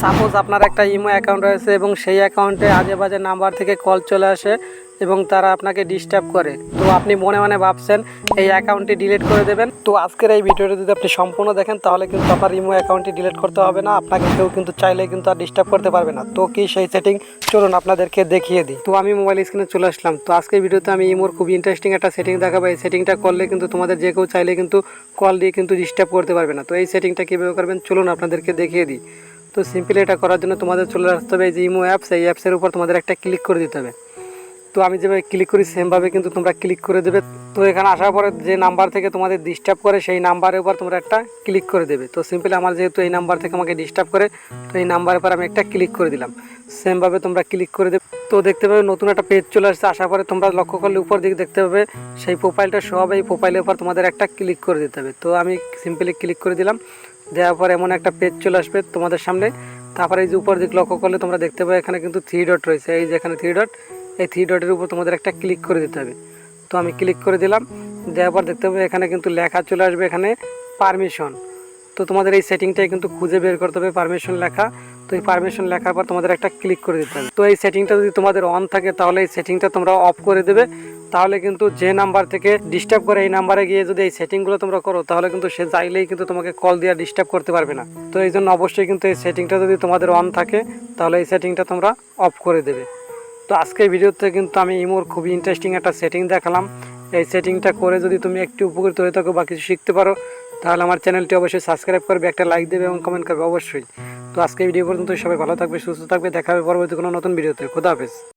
Suppose আপনার একটা imo account রয়েছে এবং সেই অ্যাকাউন্টে আজে বাজে নাম্বার থেকে কল চলে আসে এবং তারা আপনাকে ডিস্টার্ব করে। তো আপনি মনে মনে ভাবছেন এই অ্যাকাউন্টটি ডিলিট করে দেবেন। তো আজকের এই ভিডিওটি যদি আপনি সম্পূর্ণ দেখেন, তাহলে কিন্তু আপনার ইমো অ্যাকাউন্টটি ডিলিট করতে হবে না। আপনাকে কেউ কিন্তু চাইলে কিন্তু আর ডিস্টার্ব করতে পারবে না। তো কি সেই সেটিং চলুন আপনাদেরকে দেখিয়ে দিই। তো আমি মোবাইল স্ক্রিনে চলে আসলাম। তো আজকের ভিডিওতে আমি ইমোর খুব ইন্টারেস্টিং একটা সেটিং দেখাবো। এই সেটিংটা করলে কিন্তু তোমাদের যে কেউ চাইলে কিন্তু কল দিয়ে কিন্তু ডিস্টার্ব করতে পারবে না। তো এই সেটিংটা কীভাবে করবেন? চলুন আপনাদেরকে দেখিয়ে দিই। তো সিম্পলি এটা করার জন্য তোমাদের চলে আসতে হবে যে ইমো অ্যাপস এই অ্যাপসের উপর তোমাদের একটা ক্লিক করে দিতে হবে। তো আমি যেভাবে ক্লিক করি সেমভাবে কিন্তু তোমরা ক্লিক করে দেবে। তো এখানে আসার পরে যে নাম্বার থেকে তোমাদের ডিস্টার্ব করে সেই নাম্বারের উপর তোমরা একটা ক্লিক করে দেবে। তো সিম্পলি আমার যেহেতু এই নাম্বার থেকে আমাকে ডিস্টার্ব করে, তো এই নাম্বারের পর আমি একটা ক্লিক করে দিলাম। সেমভাবে তোমরা ক্লিক করে দেবে। তো দেখতে পাবে নতুন একটা পেজ চলে আসছে। আসার পরে তোমরা লক্ষ্য করলে উপর দিকে দেখতে পাবে সেই প্রোফাইলটা সব এই প্রোফাইলের উপর তোমাদের একটা ক্লিক করে দিতে হবে। তো আমি সিম্পলি ক্লিক করে দিলাম। দেওয়ার পর এমন একটা পেজ চলে আসবে তোমাদের সামনে। তারপরে এই যে উপর দিক লক্ষ্য করলে তোমরা দেখতে পাবে এখানে কিন্তু থ্রি ডট রয়েছে। এই যে এখানে থ্রি ডট এই থ্রি ডটের উপর তোমাদের একটা ক্লিক করে দিতে হবে। তো আমি ক্লিক করে দিলাম। দেওয়ার পর দেখতে পাবে এখানে কিন্তু লেখা চলে আসবে এখানে পারমিশন তো তোমাদের এই সেটিংটাই কিন্তু খুঁজে বের করতে হবে পারমিশন লেখা। তো এই পারমিশন লেখার পর তোমাদের একটা ক্লিক করে দিতে হবে। তো এই সেটিংটা যদি তোমাদের অন থাকে, তাহলে এই সেটিংটা তোমরা অফ করে দেবে। তাহলে কিন্তু যে নাম্বার থেকে ডিস্টার্ব করে এই নাম্বারে গিয়ে যদি এই সেটিংগুলো তোমরা করো, তাহলে কিন্তু সে চাইলেই কিন্তু তোমাকে কল দিয়ে ডিস্টার্ব করতে পারবে না। তো এই জন্য অবশ্যই কিন্তু এই সেটিংটা যদি তোমাদের অন থাকে, তাহলে এই সেটিংটা তোমরা অফ করে দেবে। তো আজকের ভিডিওতে কিন্তু আমি ইমোর খুবই ইন্টারেস্টিং একটা সেটিং দেখালাম। এই সেটিংটা করে যদি তুমি একটু উপকৃত হয়ে থাকো বা কিছু শিখতে পারো তাহলে আমার চ্যানেলটি অবশ্যই সাবস্ক্রাইব করবে, একটা লাইক দেবে এবং কমেন্ট করবে অবশ্যই। তো আজকে ভিডিও পর্যন্ত সবাই ভালো থাকবে, সুস্থ থাকবে, দেখা হবে পরবর্তী কোনো নতুন ভিডিওতে। খোদা হাফেজ।